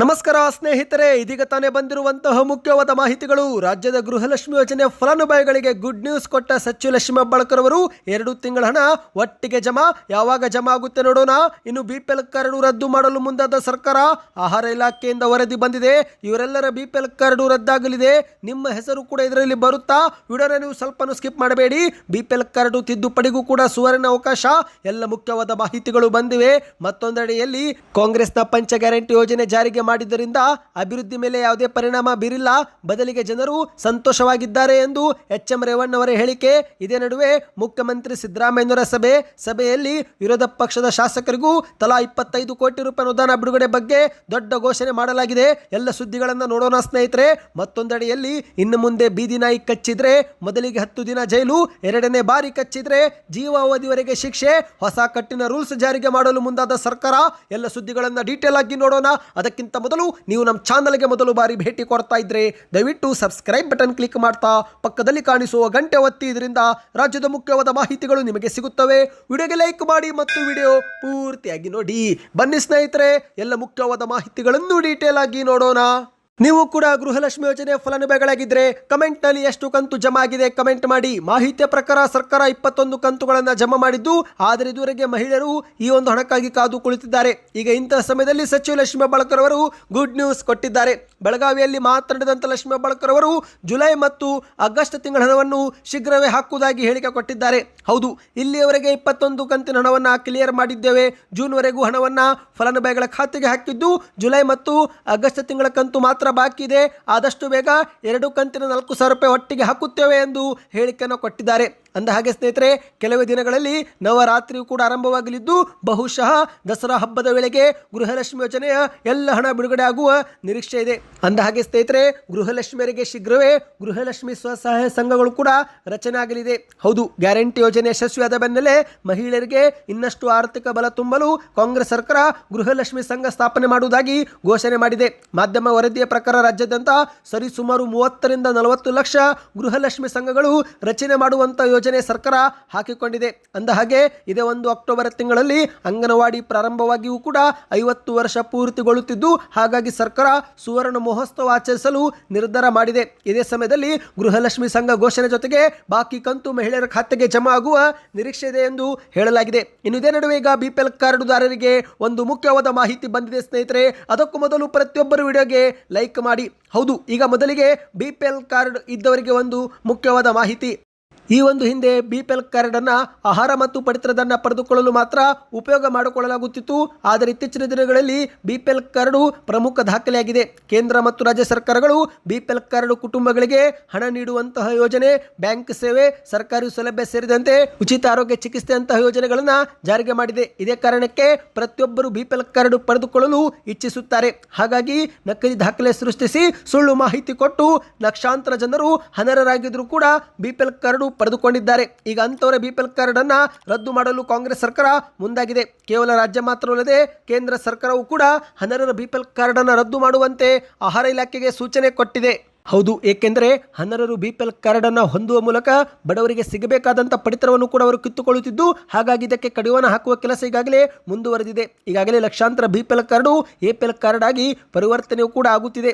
ನಮಸ್ಕಾರ ಸ್ನೇಹಿತರೆ, ಇದೀಗ ತಾನೇ ಬಂದಿರುವಂತಹ ಮುಖ್ಯವಾದ ಮಾಹಿತಿಗಳು. ರಾಜ್ಯದ ಗೃಹಲಕ್ಷ್ಮಿ ಯೋಜನೆ ಫಲಾನುಭವಿಗಳಿಗೆ ಗುಡ್ ನ್ಯೂಸ್ ಕೊಟ್ಟ ಸಚಿವ ಲಕ್ಷ್ಮಿ ಹೆಬ್ಬಾಳ್ಕರ್ ಅವರು ಎರಡು ತಿಂಗಳ ಹಣ ಒಟ್ಟಿಗೆ ಜಮಾ, ಯಾವಾಗ ಜಮಾ ಆಗುತ್ತೆ ನೋಡೋಣ. ಇನ್ನು ಬಿಪಿಎಲ್ ಕಾರ್ಡ್ ರದ್ದು ಮಾಡಲು ಮುಂದಾದ ಸರ್ಕಾರ ಆಹಾರ ಇಲಾಖೆಯಿಂದ ವರದಿ ಬಂದಿದೆ. ಇವರೆಲ್ಲರ ಬಿಪಿಎಲ್ ಕಾರ್ಡು ರದ್ದಾಗಲಿದೆ. ನಿಮ್ಮ ಹೆಸರು ಕೂಡ ಇದರಲ್ಲಿ ಬರುತ್ತಾ? ವಿಡಿಯೋನ ನೀವು ಸ್ವಲ್ಪನೂ ಸ್ಕಿಪ್ ಮಾಡಬೇಡಿ. ಬಿಪಿಎಲ್ ಕಾರ್ಡು ತಿದ್ದುಪಡಿಗೂ ಕೂಡ ಸುವರ್ಣ ಅವಕಾಶ. ಎಲ್ಲ ಮುಖ್ಯವಾದ ಮಾಹಿತಿಗಳು ಬಂದಿವೆ. ಮತ್ತೊಂದೆಡೆಯಲ್ಲಿ ಕಾಂಗ್ರೆಸ್ನ ಪಂಚ ಗ್ಯಾರಂಟಿ ಯೋಜನೆ ಜಾರಿಗೆ ಮಾಡಿದ್ದರಿಂದ ಅಭಿವೃದ್ಧಿ ಮೇಲೆ ಯಾವುದೇ ಪರಿಣಾಮ ಬೀರಿಲ್ಲ. ಬದಲಿಗೆ ಜನರು ಸಂತೋಷವಾಗಿದ್ದಾರೆ ಎಂದು ಎಚ್ ಎಂ ರೇವಣ್ಣವರ ಹೇಳಿಕೆ. ಇದೇ ನಡುವೆ ಮುಖ್ಯಮಂತ್ರಿ ಸಿದ್ದರಾಮಯ್ಯನವರ ಸಭೆ. ಸಭೆಯಲ್ಲಿ ವಿರೋಧ ಪಕ್ಷದ ಶಾಸಕರಿಗೂ ತಲಾ ಇಪ್ಪತ್ತೈದು ಕೋಟಿ ರೂಪಾಯಿ ಅನುದಾನ ಬಿಡುಗಡೆ ಬಗ್ಗೆ ದೊಡ್ಡ ಘೋಷಣೆ ಮಾಡಲಾಗಿದೆ. ಎಲ್ಲ ಸುದ್ದಿಗಳನ್ನು ನೋಡೋಣ ಸ್ನೇಹಿತರೆ. ಮತ್ತೊಂದೆಡೆಯಲ್ಲಿ ಇನ್ನು ಮುಂದೆ ಬೀದಿ ನಾಯಿ ಕಚ್ಚಿದ್ರೆ ಮೊದಲಿಗೆ ಹತ್ತು ದಿನ ಜೈಲು, ಎರಡನೇ ಬಾರಿ ಕಚ್ಚಿದ್ರೆ ಜೀವಾವಧಿವರೆಗೆ ಶಿಕ್ಷೆ. ಹೊಸ ಕಟ್ಟಿನ ರೂಲ್ಸ್ ಜಾರಿಗೆ ಮಾಡಲು ಮುಂದಾದ ಸರ್ಕಾರ. ಎಲ್ಲ ಸುದ್ದಿಗಳನ್ನು ಡೀಟೇಲ್ ಆಗಿ ನೋಡೋಣ. ಅದಕ್ಕಿಂತ ಮೊದಲು ನೀವು ನಮ್ಮ ಚಾನಲ್ಗೆ ಮೊದಲು ಬಾರಿ ಭೇಟಿ ಕೊಡ್ತಾ ಇದ್ರೆ ದಯವಿಟ್ಟು ಸಬ್ಸ್ಕ್ರೈಬ್ ಬಟನ್ ಕ್ಲಿಕ್ ಮಾಡ್ತಾ ಪಕ್ಕದಲ್ಲಿ ಕಾಣಿಸುವ ಗಂಟೆ ಒತ್ತಿ ಇದರಿಂದ ರಾಜ್ಯದ ಮುಖ್ಯವಾದ ಮಾಹಿತಿಗಳು ನಿಮಗೆ ಸಿಗುತ್ತವೆ. ವಿಡಿಯೋಗೆ ಲೈಕ್ ಮಾಡಿ ಮತ್ತು ವಿಡಿಯೋ ಪೂರ್ತಿಯಾಗಿ ನೋಡಿ. ಬನ್ನಿ ಸ್ನೇಹಿತರೆ, ಎಲ್ಲ ಮುಖ್ಯವಾದ ಮಾಹಿತಿಗಳನ್ನು ಡೀಟೇಲ್ ಆಗಿ ನೋಡೋಣ. ನೀವು ಕೂಡ ಗೃಹಲಕ್ಷ್ಮಿ ಯೋಜನೆ ಫಲಾನುಭವಿಗಳಾಗಿದ್ದರೆ ಕಮೆಂಟ್ನಲ್ಲಿ ಎಷ್ಟು ಕಂತು ಜಮಾ ಆಗಿದೆ ಕಮೆಂಟ್ ಮಾಡಿ. ಮಾಹಿತಿಯ ಪ್ರಕಾರ ಸರ್ಕಾರ ಇಪ್ಪತ್ತೊಂದು ಕಂತುಗಳನ್ನು ಜಮಾ ಮಾಡಿದ್ದು, ಆದರೆ ಇದುವರೆಗೆ ಮಹಿಳೆಯರು ಈ ಒಂದು ಹಣಕ್ಕಾಗಿ ಕಾದು ಕುಳಿತಿದ್ದಾರೆ. ಈಗ ಇಂತಹ ಸಮಯದಲ್ಲಿ ಸಚಿವ ಲಕ್ಷ್ಮೀ ಹೆಬ್ಬಾಳ್ಕರ್ ಅವರು ಗುಡ್ ನ್ಯೂಸ್ ಕೊಟ್ಟಿದ್ದಾರೆ. ಬೆಳಗಾವಿಯಲ್ಲಿ ಮಾತನಾಡಿದಂಥ ಲಕ್ಷ್ಮೀ ಬಳಕರ್ ಅವರು ಜುಲೈ ಮತ್ತು ಆಗಸ್ಟ್ ತಿಂಗಳ ಹಣವನ್ನು ಶೀಘ್ರವೇ ಹಾಕುವುದಾಗಿ ಹೇಳಿಕೆ ಕೊಟ್ಟಿದ್ದಾರೆ. ಹೌದು, ಇಲ್ಲಿಯವರೆಗೆ ಇಪ್ಪತ್ತೊಂದು ಕಂತಿನ ಹಣವನ್ನು ಕ್ಲಿಯರ್ ಮಾಡಿದ್ದೇವೆ. ಜೂನ್ವರೆಗೂ ಹಣವನ್ನು ಫಲಾನುಭವಿಗಳ ಖಾತೆಗೆ ಹಾಕಿದ್ದು ಜುಲೈ ಮತ್ತು ಆಗಸ್ಟ್ ತಿಂಗಳ ಕಂತು ಮಾತ್ರ ಬಾಕಿ ಇದೆ. ಆದಷ್ಟು ಬೇಗ ಎರಡು ಕಂತಿನ ನಾಲ್ಕು ಸಾವಿರ ರೂಪಾಯಿ ಒಟ್ಟಿಗೆ ಹಾಕುತ್ತೇವೆ ಎಂದು ಹೇಳಿಕೆಯನ್ನು ಕೊಟ್ಟಿದ್ದಾರೆ. ಅಂದ ಹಾಗೆ ಸ್ನೇಹಿತರೆ, ಕೆಲವೇ ದಿನಗಳಲ್ಲಿ ನವರಾತ್ರಿಯು ಕೂಡ ಆರಂಭವಾಗಲಿದ್ದು ಬಹುಶಃ ದಸರಾ ಹಬ್ಬದ ವೇಳೆಗೆ ಗೃಹಲಕ್ಷ್ಮಿ ಯೋಜನೆಯ ಎಲ್ಲ ಹಣ ಬಿಡುಗಡೆ ಆಗುವ ನಿರೀಕ್ಷೆ ಇದೆ. ಅಂದ ಹಾಗೆ ಸ್ನೇಹಿತರೆ, ಗೃಹಲಕ್ಷ್ಮಿಯರಿಗೆ ಶೀಘ್ರವೇ ಗೃಹಲಕ್ಷ್ಮಿ ಸ್ವಸಹಾಯ ಸಂಘಗಳು ಕೂಡ ರಚನೆ ಆಗಲಿದೆ. ಹೌದು, ಗ್ಯಾರಂಟಿ ಯೋಜನೆ ಯಶಸ್ವಿಯಾದ ಬೆನ್ನಲ್ಲೇ ಮಹಿಳೆಯರಿಗೆ ಇನ್ನಷ್ಟು ಆರ್ಥಿಕ ಬಲ ತುಂಬಲು ಕಾಂಗ್ರೆಸ್ ಸರ್ಕಾರ ಗೃಹಲಕ್ಷ್ಮಿ ಸಂಘ ಸ್ಥಾಪನೆ ಮಾಡುವುದಾಗಿ ಘೋಷಣೆ ಮಾಡಿದೆ. ಮಾಧ್ಯಮ ವರದಿಯ ಪ್ರಕಾರ ರಾಜ್ಯಾದ್ಯಂತ ಸರಿಸುಮಾರು ಮೂವತ್ತರಿಂದ ನಲವತ್ತು ಲಕ್ಷ ಗೃಹಲಕ್ಷ್ಮಿ ಸಂಘಗಳು ರಚನೆ ಮಾಡುವಂತ ಯೋಜನೆ ಸರ್ಕಾರ ಹಾಕಿಕೊಂಡಿದೆ. ಅಂದ ಹಾಗೆ ಇದೇ ಒಂದು ಅಕ್ಟೋಬರ್ ತಿಂಗಳಲ್ಲಿ ಅಂಗನವಾಡಿ ಪ್ರಾರಂಭವಾಗಿಯೂ ಕೂಡ ಐವತ್ತು ವರ್ಷ ಪೂರ್ತಿಗೊಳ್ಳುತ್ತಿದ್ದು, ಹಾಗಾಗಿ ಸರ್ಕಾರ ಸುವರ್ಣ ಮಹೋತ್ಸವ ಆಚರಿಸಲು ನಿರ್ಧಾರ ಮಾಡಿದೆ. ಇದೇ ಸಮಯದಲ್ಲಿ ಗೃಹಲಕ್ಷ್ಮಿ ಸಂಘ ಘೋಷಣೆ ಜೊತೆಗೆ ಬಾಕಿ ಕಂತು ಮಹಿಳೆಯರ ಖಾತೆಗೆ ಜಮಾ ಆಗುವ ನಿರೀಕ್ಷೆ ಇದೆ ಎಂದು ಹೇಳಲಾಗಿದೆ. ಇನ್ನು ಇದೇ ನಡುವೆ ಈಗ ಬಿಪಿಎಲ್ ಕಾರ್ಡುದಾರರಿಗೆ ಒಂದು ಮುಖ್ಯವಾದ ಮಾಹಿತಿ ಬಂದಿದೆ ಸ್ನೇಹಿತರೆ. ಅದಕ್ಕೂ ಮೊದಲು ಪ್ರತಿಯೊಬ್ಬರು ವಿಡಿಯೋಗೆ ಲೈಕ್ ಮಾಡಿ. ಹೌದು, ಈಗ ಮೊದಲಿಗೆ ಬಿಪಿಎಲ್ ಕಾರ್ಡ್ ಇದ್ದವರಿಗೆ ಒಂದು ಮುಖ್ಯವಾದ ಮಾಹಿತಿ. ಈ ಒಂದು ಹಿಂದೆ ಬಿ ಪಿ ಎಲ್ ಕಾರ್ಡನ್ನು ಆಹಾರ ಮತ್ತು ಪಡಿತರದನ್ನು ಪಡೆದುಕೊಳ್ಳಲು ಮಾತ್ರ ಉಪಯೋಗ ಮಾಡಿಕೊಳ್ಳಲಾಗುತ್ತಿತ್ತು. ಆದರೆ ಇತ್ತೀಚಿನ ದಿನಗಳಲ್ಲಿ ಬಿ ಪಿ ಎಲ್ ಕಾರ್ಡು ಪ್ರಮುಖ ದಾಖಲೆಯಾಗಿದೆ. ಕೇಂದ್ರ ಮತ್ತು ರಾಜ್ಯ ಸರ್ಕಾರಗಳು ಬಿ ಪಿ ಎಲ್ ಕಾರ್ಡ್ ಕುಟುಂಬಗಳಿಗೆ ಹಣ ನೀಡುವಂತಹ ಯೋಜನೆ, ಬ್ಯಾಂಕ್ ಸೇವೆ, ಸರ್ಕಾರಿ ಸೌಲಭ್ಯ ಸೇರಿದಂತೆ ಉಚಿತ ಆರೋಗ್ಯ ಚಿಕಿತ್ಸೆಯಂತಹ ಯೋಜನೆಗಳನ್ನು ಜಾರಿಗೆ ಮಾಡಿದೆ. ಇದೇ ಕಾರಣಕ್ಕೆ ಪ್ರತಿಯೊಬ್ಬರು ಬಿ ಪಿ ಎಲ್ ಕಾರ್ಡ್ ಪಡೆದುಕೊಳ್ಳಲು ಇಚ್ಛಿಸುತ್ತಾರೆ. ಹಾಗಾಗಿ ನಕಲಿ ದಾಖಲೆ ಸೃಷ್ಟಿಸಿ ಸುಳ್ಳು ಮಾಹಿತಿ ಕೊಟ್ಟು ಲಕ್ಷಾಂತರ ಜನರು ಅನರ್ಹರಾಗಿದ್ದರೂ ಕೂಡ ಬಿ ಪಿ ಕಾರ್ಡು ಪಡೆದುಕೊಂಡಿದ್ದಾರೆ. ಈಗ ಅಂಥವರ ಬಿಪಿಎಲ್ ಕಾರ್ಡ್ ಅನ್ನ ರದ್ದು ಮಾಡಲು ಕಾಂಗ್ರೆಸ್ ಸರ್ಕಾರ ಮುಂದಾಗಿದೆ. ಕೇವಲ ರಾಜ್ಯ ಮಾತ್ರವಲ್ಲದೆ ಕೇಂದ್ರ ಸರ್ಕಾರವು ಕೂಡ ಅನರ್ಹರ ಬಿಪಿಎಲ್ ಕಾರ್ಡ್ ಅನ್ನು ರದ್ದು ಮಾಡುವಂತೆ ಆಹಾರ ಇಲಾಖೆಗೆ ಸೂಚನೆ ಕೊಟ್ಟಿದೆ. ಹೌದು, ಏಕೆಂದರೆ ಅನರ್ಹರು ಬಿ ಪಿ ಎಲ್ ಕಾರ್ಡ್ ಅನ್ನು ಹೊಂದುವ ಮೂಲಕ ಬಡವರಿಗೆ ಸಿಗಬೇಕಾದಂಥ ಪಡಿತರವನ್ನು ಕೂಡ ಅವರು ಕಿತ್ತುಕೊಳ್ಳುತ್ತಿದ್ದು, ಹಾಗಾಗಿ ಇದಕ್ಕೆ ಕಡಿವಾಣ ಹಾಕುವ ಕೆಲಸ ಈಗಾಗಲೇ ಮುಂದುವರೆದಿದೆ. ಈಗಾಗಲೇ ಲಕ್ಷಾಂತರ B P L card A P L card ಆಗಿ ಪರಿವರ್ತನೆಯೂ ಕೂಡ ಆಗುತ್ತಿದೆ.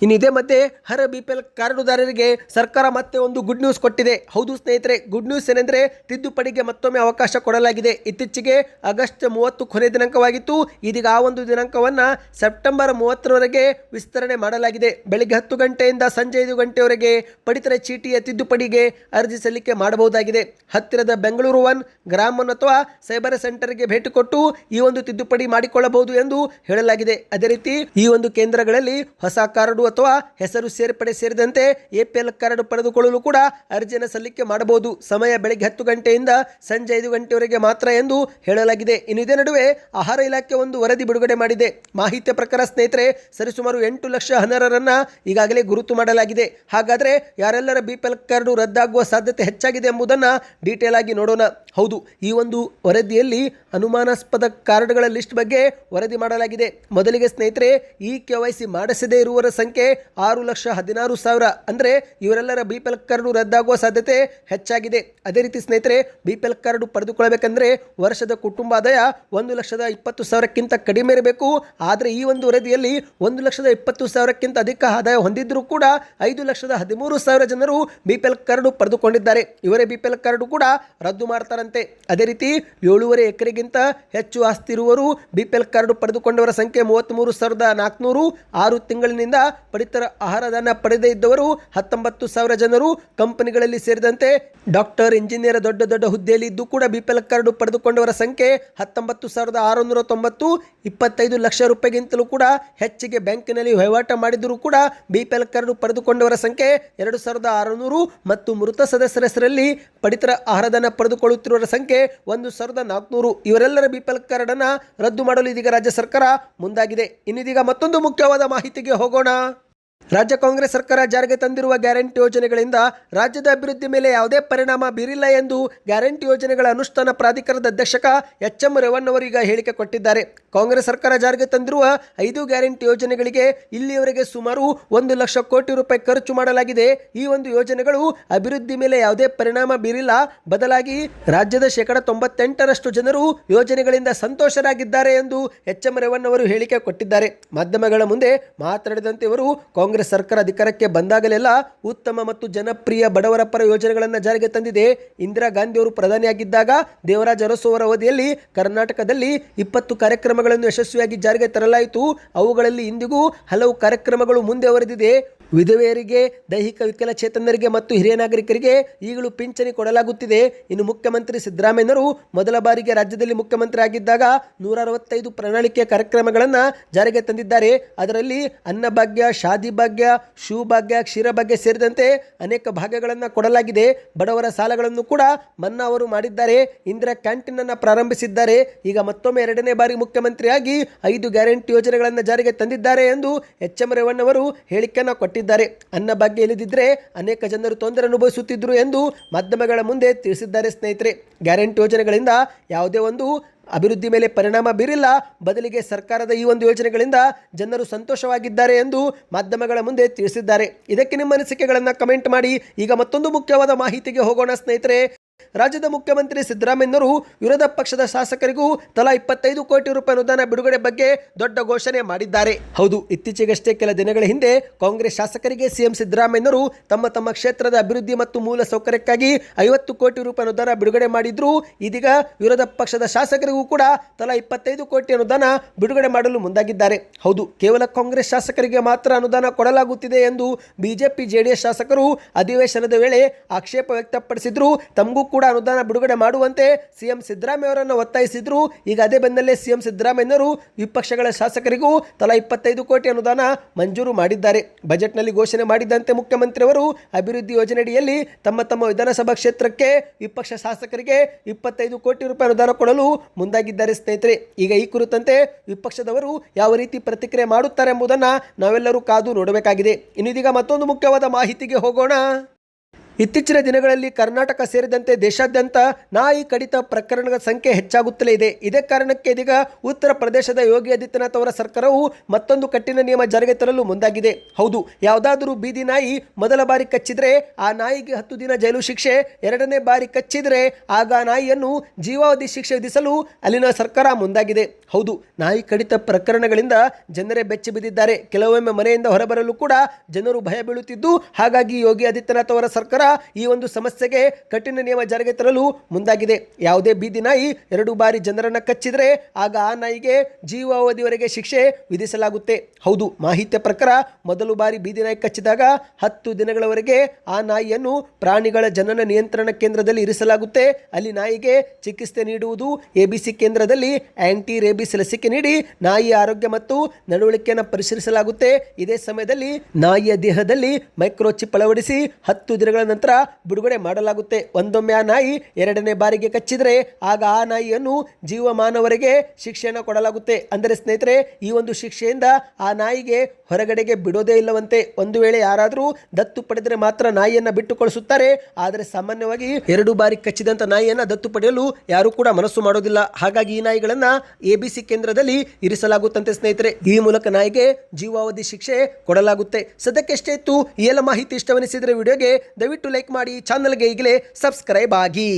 ಇನ್ನು ಇದೇ ಮತ್ತೆ ಹರ ಬಿ ಪಿ ಎಲ್ ಕಾರ್ಡುದಾರರಿಗೆ ಸರ್ಕಾರ ಮತ್ತೆ ಒಂದು ಗುಡ್ ನ್ಯೂಸ್ ಕೊಟ್ಟಿದೆ. ಹೌದು ಸ್ನೇಹಿತರೆ ಗುಡ್ ನ್ಯೂಸ್ ಏನೆಂದರೆ ತಿದ್ದುಪಡಿಗೆ ಮತ್ತೊಮ್ಮೆ ಅವಕಾಶ ಕೊಡಲಾಗಿದೆ. ಇತ್ತೀಚೆಗೆ ಆಗಸ್ಟ್ ಮೂವತ್ತು ಕೊನೆ ದಿನಾಂಕವಾಗಿತ್ತು. ಇದೀಗ ಆ ಒಂದು ದಿನಾಂಕವನ್ನು ಸೆಪ್ಟೆಂಬರ್ ಮೂವತ್ತರವರೆಗೆ ವಿಸ್ತರಣೆ ಮಾಡಲಾಗಿದೆ. ಬೆಳಿಗ್ಗೆ ಹತ್ತು ಗಂಟೆಯಿಂದ ಸಂಜೆ ಐದು ಗಂಟೆಯವರೆಗೆ ಪಡಿತರ ಚೀಟಿಯ ತಿದ್ದುಪಡಿಗೆ ಅರ್ಜಿ ಸಲ್ಲಿಕೆ ಮಾಡಬಹುದಾಗಿದೆ. ಹತ್ತಿರದ ಬೆಂಗಳೂರು ಒನ್ ಗ್ರಾಮನ್ ಅಥವಾ ಸೈಬರ್ ಸೆಂಟರ್ಗೆ ಭೇಟಿ ಕೊಟ್ಟು ಈ ಒಂದು ತಿದ್ದುಪಡಿ ಮಾಡಿಕೊಳ್ಳಬಹುದು ಎಂದು ಹೇಳಲಾಗಿದೆ. ಅದೇ ರೀತಿ ಈ ಒಂದು ಕೇಂದ್ರಗಳಲ್ಲಿ ಹೊಸ ಕಾರ್ಡು ಅಥವಾ ಹೆಸರು ಸೇರ್ಪಡೆ ಸೇರಿದಂತೆ ಎಪಿಎಲ್ ಕಾರ್ಡ್ ಪಡೆದುಕೊಳ್ಳಲು ಕೂಡ ಅರ್ಜಿಯನ್ನು ಸಲ್ಲಿಕೆ ಮಾಡಬಹುದು. ಸಮಯ ಬೆಳಗ್ಗೆ ಹತ್ತು ಗಂಟೆಯಿಂದ ಸಂಜೆ ಐದು ಗಂಟೆವರೆಗೆ ಮಾತ್ರ ಎಂದು ಹೇಳಲಾಗಿದೆ. ಇನ್ನು ಇದೇ ನಡುವೆ ಆಹಾರ ಇಲಾಖೆ ಒಂದು ವರದಿ ಬಿಡುಗಡೆ ಮಾಡಿದೆ. ಮಾಹಿತಿಯ ಪ್ರಕಾರ ಸ್ನೇಹಿತರೆ, ಸರಿಸುಮಾರು ಎಂಟು ಲಕ್ಷ ಅನರ್ಹರನ್ನ ಈಗಾಗಲೇ ಗುರುತು ಮಾಡಲಾಗಿದೆ. ಹಾಗಾದ್ರೆ ಯಾರೆಲ್ಲರ ಬಿ ಪಿ ಎಲ್ ಕಾರ್ಡ್ ರದ್ದಾಗುವ ಸಾಧ್ಯತೆ ಹೆಚ್ಚಾಗಿದೆ ಎಂಬುದನ್ನು ಡೀಟೇಲ್ ಆಗಿ ನೋಡೋಣ. ಹೌದು, ಈ ಒಂದು ವರದಿಯಲ್ಲಿ ಅನುಮಾನಾಸ್ಪದ ಕಾರ್ಡ್ಗಳ ಲಿಸ್ಟ್ ಬಗ್ಗೆ ವರದಿ ಮಾಡಲಾಗಿದೆ. ಮೊದಲಿಗೆ ಸ್ನೇಹಿತರೆ, ಈ ಕೆ ವೈ ಸಿ ಮಾಡಿಸದೇ ಇರುವವರ ಸಂಖ್ಯೆ ಆರು ಲಕ್ಷ ಹದಿನಾರು ಸಾವಿರ. ಅಂದರೆ ಇವರೆಲ್ಲರ ಬಿ ಪಿ ಎಲ್ ಕಾರ್ಡು ರದ್ದಾಗುವ ಸಾಧ್ಯತೆ ಹೆಚ್ಚಾಗಿದೆ. ಅದೇ ರೀತಿ ಸ್ನೇಹಿತರೆ, ಬಿ ಪಿ ಎಲ್ ಕಾರ್ಡು ಪಡೆದುಕೊಳ್ಳಬೇಕಂದ್ರೆ ವರ್ಷದ ಕುಟುಂಬ ಆದಾಯ ಒಂದು ಲಕ್ಷದ ಇಪ್ಪತ್ತು ಸಾವಿರಕ್ಕಿಂತ ಕಡಿಮೆ ಇರಬೇಕು. ಆದರೆ ಈ ಒಂದು ವರದಿಯಲ್ಲಿ ಒಂದು ಲಕ್ಷದ ಇಪ್ಪತ್ತು ಸಾವಿರಕ್ಕಿಂತ ಅಧಿಕ ಆದಾಯ ಹೊಂದಿದ್ದರೂ ಕೂಡ ಐದು ಲಕ್ಷದ ಹದಿಮೂರು ಸಾವಿರ ಜನರು ಬಿ ಪಿ ಎಲ್ ಕಾರ್ಡು ಪಡೆದುಕೊಂಡಿದ್ದಾರೆ. ಇವರೇ ಬಿ ಪಿ ಎಲ್ ಕಾರ್ಡು ಕೂಡ ರದ್ದು ಮಾಡ್ತಾರಂತೆ. ಅದೇ ರೀತಿ ಏಳೂವರೆ ಎಕರೆಗಿಂತ ಹೆಚ್ಚು ಆಸ್ತಿ ಇರುವರು ಬಿ ಪಿ ಎಲ್ ಕಾರ್ಡು ಪಡೆದುಕೊಂಡವರ ಸಂಖ್ಯೆ ಮೂವತ್ತ್ಮೂರು ಸಾವಿರದ ನಾಲ್ಕುನೂರು. ಆರು ತಿಂಗಳಿನಿಂದ ಪಡಿತರ ಆಹಾರಧನ ಪಡೆದೇ ಇದ್ದವರು ಹತ್ತೊಂಬತ್ತು ಸಾವಿರ ಜನರು, ಕಂಪನಿಗಳಲ್ಲಿ ಸೇರಿದಂತೆ ಡಾಕ್ಟರ್, ಇಂಜಿನಿಯರ್, ದೊಡ್ಡ ದೊಡ್ಡ ಹುದ್ದೆಯಲ್ಲಿ ಇದ್ದು ಕೂಡ ಬಿ ಪಿ ಎಲ್ ಕಾರ್ಡು ಪಡೆದುಕೊಂಡವರ ಸಂಖ್ಯೆ ಹತ್ತೊಂಬತ್ತು ಸಾವಿರದ ಆರುನೂರ ತೊಂಬತ್ತು, ಇಪ್ಪತ್ತೈದು ಲಕ್ಷ ರೂಪಾಯಿಗಿಂತಲೂ ಕೂಡ ಹೆಚ್ಚಿಗೆ ಬ್ಯಾಂಕಿನಲ್ಲಿ ವಹಿವಾಟ ಮಾಡಿದರೂ ಕೂಡ ಬಿ ಪಿ ಎಲ್ ಕಾರ್ಡು ಪಡೆದುಕೊಂಡವರ ಸಂಖ್ಯೆ ಎರಡು ಸಾವಿರದ ಆರುನೂರು ಮತ್ತು ಮೃತ ಸದಸ್ಯರ ಹೆಸರಲ್ಲಿ ಪಡಿತರ ಆಹಾರಧನ ಪಡೆದುಕೊಳ್ಳುತ್ತಿರುವವರ ಸಂಖ್ಯೆ ಒಂದು ಸಾವಿರದ ನಾಲ್ಕುನೂರು. ಇವರೆಲ್ಲರ ಬಿ ಪಿ ಎಲ್ ಕಾರ್ಡನ್ನು ರದ್ದು ಮಾಡಲು ಇದೀಗ ರಾಜ್ಯ ಸರ್ಕಾರ ಮುಂದಾಗಿದೆ. ಇನ್ನಿದೀಗ ಮತ್ತೊಂದು ಮುಖ್ಯವಾದ ಮಾಹಿತಿಗೆ ಹೋಗೋಣ. ರಾಜ್ಯ ಕಾಂಗ್ರೆಸ್ ಸರ್ಕಾರ ಜಾರಿಗೆ ತಂದಿರುವ ಗ್ಯಾರಂಟಿ ಯೋಜನೆಗಳಿಂದ ರಾಜ್ಯದ ಅಭಿವೃದ್ಧಿ ಮೇಲೆ ಯಾವುದೇ ಪರಿಣಾಮ ಬೀರಿಲ್ಲ ಎಂದು ಗ್ಯಾರಂಟಿ ಯೋಜನೆಗಳ ಅನುಷ್ಠಾನ ಪ್ರಾಧಿಕಾರದ ಅಧ್ಯಕ್ಷಕ ಎಚ್ ಎಂ ರೇವಣ್ಣವರು ಈಗ ಹೇಳಿಕೆ ಕೊಟ್ಟಿದ್ದಾರೆ. ಕಾಂಗ್ರೆಸ್ ಸರ್ಕಾರ ಜಾರಿಗೆ ತಂದಿರುವ ಐದು ಗ್ಯಾರಂಟಿ ಯೋಜನೆಗಳಿಗೆ ಇಲ್ಲಿಯವರೆಗೆ ಸುಮಾರು ಒಂದು ಲಕ್ಷ ಕೋಟಿ ರೂಪಾಯಿ ಖರ್ಚು ಮಾಡಲಾಗಿದೆ. ಈ ಒಂದು ಯೋಜನೆಗಳು ಅಭಿವೃದ್ಧಿ ಮೇಲೆ ಯಾವುದೇ ಪರಿಣಾಮ ಬೀರಿಲ್ಲ. ಬದಲಾಗಿ ರಾಜ್ಯದ ಶೇಕಡ ತೊಂಬತ್ತೆಂಟರಷ್ಟು ಜನರು ಯೋಜನೆಗಳಿಂದ ಸಂತೋಷರಾಗಿದ್ದಾರೆ ಎಂದು ಎಚ್ ಎಂ ರೇವಣ್ಣವರು ಹೇಳಿಕೆ ಕೊಟ್ಟಿದ್ದಾರೆ. ಮಾಧ್ಯಮಗಳ ಮುಂದೆ ಮಾತನಾಡಿದಂತೆ ಇವರು ಕಾಂಗ್ರೆಸ್ ಸರ್ಕಾರ ಅಧಿಕಾರಕ್ಕೆ ಬಂದಾಗಲೆಲ್ಲ ಉತ್ತಮ ಮತ್ತು ಜನಪ್ರಿಯ ಬಡವರ ಪರ ಯೋಜನೆಗಳನ್ನು ಜಾರಿಗೆ ತಂದಿದೆ. ಇಂದಿರಾ ಗಾಂಧಿ ಅವರು ಪ್ರಧಾನಿಯಾಗಿದ್ದಾಗ ದೇವರಾಜ ಅರಸು ಅವರ ಅವಧಿಯಲ್ಲಿ ಕರ್ನಾಟಕದಲ್ಲಿ ಇಪ್ಪತ್ತು ಕಾರ್ಯಕ್ರಮಗಳನ್ನು ಯಶಸ್ವಿಯಾಗಿ ಜಾರಿಗೆ ತರಲಾಯಿತು. ಅವುಗಳಲ್ಲಿ ಇಂದಿಗೂ ಹಲವು ಕಾರ್ಯಕ್ರಮಗಳು ಮುಂದುವರೆದಿದೆ ವಿಧವೆಯರಿಗೆ, ದೈಹಿಕ ವಿಕಲಚೇತನರಿಗೆ ಮತ್ತು ಹಿರಿಯ ನಾಗರಿಕರಿಗೆ ಈಗಲೂ ಪಿಂಚಣಿ ಕೊಡಲಾಗುತ್ತಿದೆ. ಇನ್ನು ಮುಖ್ಯಮಂತ್ರಿ ಸಿದ್ದರಾಮಯ್ಯನವರು ಮೊದಲ ಬಾರಿಗೆ ರಾಜ್ಯದಲ್ಲಿ ಮುಖ್ಯಮಂತ್ರಿ ಆಗಿದ್ದಾಗ ನೂರ ಅರವತ್ತೈದು ಪ್ರಣಾಳಿಕೆ ಕಾರ್ಯಕ್ರಮಗಳನ್ನು ಜಾರಿಗೆ ತಂದಿದ್ದಾರೆ. ಅದರಲ್ಲಿ ಅನ್ನಭಾಗ್ಯ, ಶಾದಿ ಭಾಗ್ಯ ಶಿವಭಾಗ್ಯ ಕ್ಷೀರಭಾಗ್ಯ ಸೇರಿದಂತೆ ಅನೇಕ ಭಾಗ್ಯಗಳನ್ನು ಕೊಡಲಾಗಿದೆ. ಬಡವರ ಸಾಲಗಳನ್ನು ಕೂಡ ಮನ್ನಾ ಅವರು ಮಾಡಿದ್ದಾರೆ. ಇಂದಿರಾ ಕ್ಯಾಂಟೀನ್ ಅನ್ನು ಪ್ರಾರಂಭಿಸಿದ್ದಾರೆ. ಈಗ ಮತ್ತೊಮ್ಮೆ ಎರಡನೇ ಬಾರಿ ಮುಖ್ಯಮಂತ್ರಿಯಾಗಿ ಐದು ಗ್ಯಾರಂಟಿ ಯೋಜನೆಗಳನ್ನು ಜಾರಿಗೆ ತಂದಿದ್ದಾರೆ ಎಂದು ಎಚ್ ಎಂ ರೇವಣ್ಣವರು ಹೇಳಿಕೆಯನ್ನು ಕೊಟ್ಟಿದ್ದಾರೆ. ಅನ್ನಭಾಗ್ಯ ಇಲ್ಲದಿದ್ದರೆ ಅನೇಕ ಜನರು ತೊಂದರೆ ಅನುಭವಿಸುತ್ತಿದ್ದರು ಎಂದು ಮಾಧ್ಯಮಗಳ ಮುಂದೆ ತಿಳಿಸಿದ್ದಾರೆ ಸ್ನೇಹಿತರೆ. ಗ್ಯಾರಂಟಿ ಯೋಜನೆಗಳಿಂದ ಯಾವುದೇ ಒಂದು ಅಭಿವೃದ್ಧಿ ಮೇಲೆ ಪರಿಣಾಮ ಬೀರಿಲ್ಲ. ಬದಲಿಗೆ ಸರ್ಕಾರದ ಈ ಒಂದು ಯೋಜನೆಗಳಿಂದ ಜನರು ಸಂತೋಷವಾಗಿದ್ದಾರೆ ಎಂದು ಮಾಧ್ಯಮಗಳ ಮುಂದೆ ತಿಳಿಸಿದ್ದಾರೆ. ಇದಕ್ಕೆ ನಿಮ್ಮ ಅನಿಸಿಕೆಗಳನ್ನು ಕಮೆಂಟ್ ಮಾಡಿ. ಈಗ ಮತ್ತೊಂದು ಮುಖ್ಯವಾದ ಮಾಹಿತಿಗೆ ಹೋಗೋಣ ಸ್ನೇಹಿತರೆ. ರಾಜ್ಯದ ಮುಖ್ಯಮಂತ್ರಿ ಸಿದ್ದರಾಮಯ್ಯನವರು ವಿರೋಧ ಪಕ್ಷದ ಶಾಸಕರಿಗೂ ತಲಾ ಇಪ್ಪತ್ತೈದು ಕೋಟಿ ರೂಪಾಯಿ ಅನುದಾನ ಬಿಡುಗಡೆ ಬಗ್ಗೆ ದೊಡ್ಡ ಘೋಷಣೆ ಮಾಡಿದ್ದಾರೆ. ಹೌದು, ಇತ್ತೀಚೆಗಷ್ಟೇ ಕೆಲ ದಿನಗಳ ಹಿಂದೆ ಕಾಂಗ್ರೆಸ್ ಶಾಸಕರಿಗೆ ಸಿಎಂ ಸಿದ್ದರಾಮಯ್ಯನವರು ತಮ್ಮ ತಮ್ಮ ಕ್ಷೇತ್ರದ ಅಭಿವೃದ್ಧಿ ಮತ್ತು ಮೂಲ ಸೌಕರ್ಯಕ್ಕಾಗಿ ಐವತ್ತು ಕೋಟಿ ರೂಪಾಯಿ ಅನುದಾನ ಬಿಡುಗಡೆ ಮಾಡಿದ್ರು. ಇದೀಗ ವಿರೋಧ ಪಕ್ಷದ ಶಾಸಕರಿಗೂ ಕೂಡ ತಲಾ ಇಪ್ಪತ್ತೈದು ಕೋಟಿ ಅನುದಾನ ಬಿಡುಗಡೆ ಮಾಡಲು ಮುಂದಾಗಿದ್ದಾರೆ. ಹೌದು, ಕೇವಲ ಕಾಂಗ್ರೆಸ್ ಶಾಸಕರಿಗೆ ಮಾತ್ರ ಅನುದಾನ ಕೊಡಲಾಗುತ್ತಿದೆ ಎಂದು ಬಿಜೆಪಿ ಜೆಡಿಎಸ್ ಶಾಸಕರು ಅಧಿವೇಶನದ ವೇಳೆ ಆಕ್ಷೇಪ ವ್ಯಕ್ತಪಡಿಸಿದ್ರು. ತಮಗೂ ಕೂಡ ಅನುದಾನ ಬಿಡುಗಡೆ ಮಾಡುವಂತೆ ಸಿಎಂ ಸಿದ್ದರಾಮಯ್ಯ ಅವರನ್ನು ಒತ್ತಾಯಿಸಿದ್ರು. ಈಗ ಅದೇ ಬೆನ್ನಲ್ಲೇ ಸಿಎಂ ಸಿದ್ದರಾಮಯ್ಯನವರು ವಿಪಕ್ಷಗಳ ಶಾಸಕರಿಗೂ ತಲಾ ಇಪ್ಪತ್ತೈದು ಕೋಟಿ ಅನುದಾನ ಮಂಜೂರು ಮಾಡಿದ್ದಾರೆ. ಬಜೆಟ್ನಲ್ಲಿ ಘೋಷಣೆ ಮಾಡಿದಂತೆ ಮುಖ್ಯಮಂತ್ರಿಯವರು ಅಭಿವೃದ್ಧಿ ಯೋಜನೆಯಡಿಯಲ್ಲಿ ತಮ್ಮ ತಮ್ಮ ವಿಧಾನಸಭಾ ಕ್ಷೇತ್ರಕ್ಕೆ ವಿಪಕ್ಷ ಶಾಸಕರಿಗೆ ಇಪ್ಪತ್ತೈದು ಕೋಟಿ ರೂಪಾಯಿ ಅನುದಾನ ಕೊಡಲು ಮುಂದಾಗಿದ್ದಾರೆ ಸ್ನೇಹಿತರೆ. ಈಗ ಈ ಕುರಿತಂತೆ ವಿಪಕ್ಷದವರು ಯಾವ ರೀತಿ ಪ್ರತಿಕ್ರಿಯೆ ಮಾಡುತ್ತಾರೆ ಎಂಬುದನ್ನು ನಾವೆಲ್ಲರೂ ಕಾದು ನೋಡಬೇಕಾಗಿದೆ. ಇನ್ನಿದೀಗ ಮತ್ತೊಂದು ಮುಖ್ಯವಾದ ಮಾಹಿತಿಗೆ ಹೋಗೋಣ. ಇತ್ತೀಚಿನ ದಿನಗಳಲ್ಲಿ ಕರ್ನಾಟಕ ಸೇರಿದಂತೆ ದೇಶಾದ್ಯಂತ ನಾಯಿ ಕಡಿತ ಪ್ರಕರಣಗಳ ಸಂಖ್ಯೆ ಹೆಚ್ಚಾಗುತ್ತಲೇ ಇದೆ. ಇದೇ ಕಾರಣಕ್ಕೆ ಇದೀಗ ಉತ್ತರ ಪ್ರದೇಶದ ಯೋಗಿ ಆದಿತ್ಯನಾಥ್ ಅವರ ಸರ್ಕಾರವು ಮತ್ತೊಂದು ಕಠಿಣ ನಿಯಮ ಜಾರಿಗೆ ತರಲು ಮುಂದಾಗಿದೆ. ಹೌದು, ಯಾವುದಾದರೂ ಬೀದಿ ನಾಯಿ ಮೊದಲ ಬಾರಿ ಕಚ್ಚಿದ್ರೆ ಆ ನಾಯಿಗೆ ಹತ್ತು ದಿನ ಜೈಲು ಶಿಕ್ಷೆ, ಎರಡನೇ ಬಾರಿ ಕಚ್ಚಿದ್ರೆ ಆಗ ನಾಯಿಯನ್ನು ಜೀವಾವಧಿ ಶಿಕ್ಷೆ ವಿಧಿಸಲು ಅಲ್ಲಿನ ಸರ್ಕಾರ ಮುಂದಾಗಿದೆ. ಹೌದು, ನಾಯಿ ಕಡಿತ ಪ್ರಕರಣಗಳಿಂದ ಜನರೇ ಬೆಚ್ಚಿ ಬಿದ್ದಿದ್ದಾರೆ. ಕೆಲವೊಮ್ಮೆ ಮನೆಯಿಂದ ಹೊರಬರಲು ಕೂಡ ಜನರು ಭಯ ಬೀಳುತ್ತಿದ್ದು, ಹಾಗಾಗಿ ಯೋಗಿ ಆದಿತ್ಯನಾಥ್ ಅವರ ಸರ್ಕಾರ ಈ ಒಂದು ಸಮಸ್ಯೆಗೆ ಕಠಿಣ ನಿಯಮ ಜಾರಿಗೆ ತರಲು ಮುಂದಾಗಿದೆ. ಯಾವುದೇ ಬೀದಿ ನಾಯಿ ಎರಡು ಬಾರಿ ಜನರನ್ನು ಕಚ್ಚಿದರೆ ಆಗ ಆ ನಾಯಿಗೆ ಜೀವಾವಧಿವರೆಗೆ ಶಿಕ್ಷೆ ವಿಧಿಸಲಾಗುತ್ತೆ. ಹೌದು, ಮಾಹಿತಿಯ ಪ್ರಕಾರ ಮೊದಲು ಬಾರಿ ಬೀದಿ ನಾಯಿ ಕಚ್ಚಿದಾಗ ಹತ್ತು ದಿನಗಳವರೆಗೆ ಆ ನಾಯಿಯನ್ನು ಪ್ರಾಣಿಗಳ ಜನನ ನಿಯಂತ್ರಣ ಕೇಂದ್ರದಲ್ಲಿ ಇರಿಸಲಾಗುತ್ತೆ. ಅಲ್ಲಿ ನಾಯಿಗೆ ಚಿಕಿತ್ಸೆ ನೀಡುವುದು ಎಬಿಸಿ ಕೇಂದ್ರದಲ್ಲಿ ಆಂಟಿ ರೇಬಿಸ್ ಲಸಿಕೆ ನೀಡಿ ನಾಯಿಯ ಆರೋಗ್ಯ ಮತ್ತು ನಡವಳಿಕೆಯನ್ನು ಪರಿಶೀಲಿಸಲಾಗುತ್ತೆ. ಇದೇ ಸಮಯದಲ್ಲಿ ನಾಯಿಯ ದೇಹದಲ್ಲಿ ಮೈಕ್ರೋಚಿಪ್ ಅಳವಡಿಸಿ ಹತ್ತು ದಿನಗಳ ನಂತರ ಬಿಡುಗಡೆ ಮಾಡಲಾಗುತ್ತೆ. ಒಂದೊಮ್ಮೆ ಆ ನಾಯಿ ಎರಡನೇ ಬಾರಿಗೆ ಕಚ್ಚಿದರೆ ಆಗ ಆ ನಾಯಿಯನ್ನು ಜೀವಮಾನವರೆಗೆ ಶಿಕ್ಷೆಯನ್ನು ಕೊಡಲಾಗುತ್ತೆ. ಅಂದರೆ ಸ್ನೇಹಿತರೆ, ಈ ಒಂದು ಶಿಕ್ಷೆಯಿಂದ ಆ ನಾಯಿಗೆ ಹೊರಗಡೆಗೆ ಬಿಡೋದೇ ಇಲ್ಲವಂತೆ. ಒಂದು ವೇಳೆ ಯಾರಾದರೂ ದತ್ತು ಪಡೆದರೆ ಮಾತ್ರ ನಾಯಿಯನ್ನು ಬಿಟ್ಟು ಕಳಿಸುತ್ತಾರೆ ಆದರೆ ಸಾಮಾನ್ಯವಾಗಿ ಎರಡು ಬಾರಿ ಕಚ್ಚಿದಂಥ ನಾಯಿಯನ್ನು ದತ್ತು ಪಡೆಯಲು ಯಾರು ಕೂಡ ಮನಸ್ಸು ಮಾಡೋದಿಲ್ಲ. ಹಾಗಾಗಿ ಈ ನಾಯಿಗಳನ್ನ ಎಬಿಸಿ ಕೇಂದ್ರದಲ್ಲಿ ಇರಿಸಲಾಗುತ್ತಂತೆ ಸ್ನೇಹಿತರೆ. ಈ ಮೂಲಕ ನಾಯಿಗೆ ಜೀವಾವಧಿ ಶಿಕ್ಷೆ ಕೊಡಲಾಗುತ್ತೆ. ಸದ್ಯಕ್ಕೆ ಎಷ್ಟೇ ಇತ್ತು. ಈ ಎಲ್ಲ ಮಾಹಿತಿ ಇಷ್ಟವೆನಿಸಿದರೆ ವಿಡಿಯೋಗೆ ದಯವಿಟ್ಟು ಲೈಕ್ ಮಾಡಿ ಚಾನಲ್ಗೆ ಈಗಲೇ ಸಬ್ಸ್ಕ್ರೈಬ್ ಆಗಿ.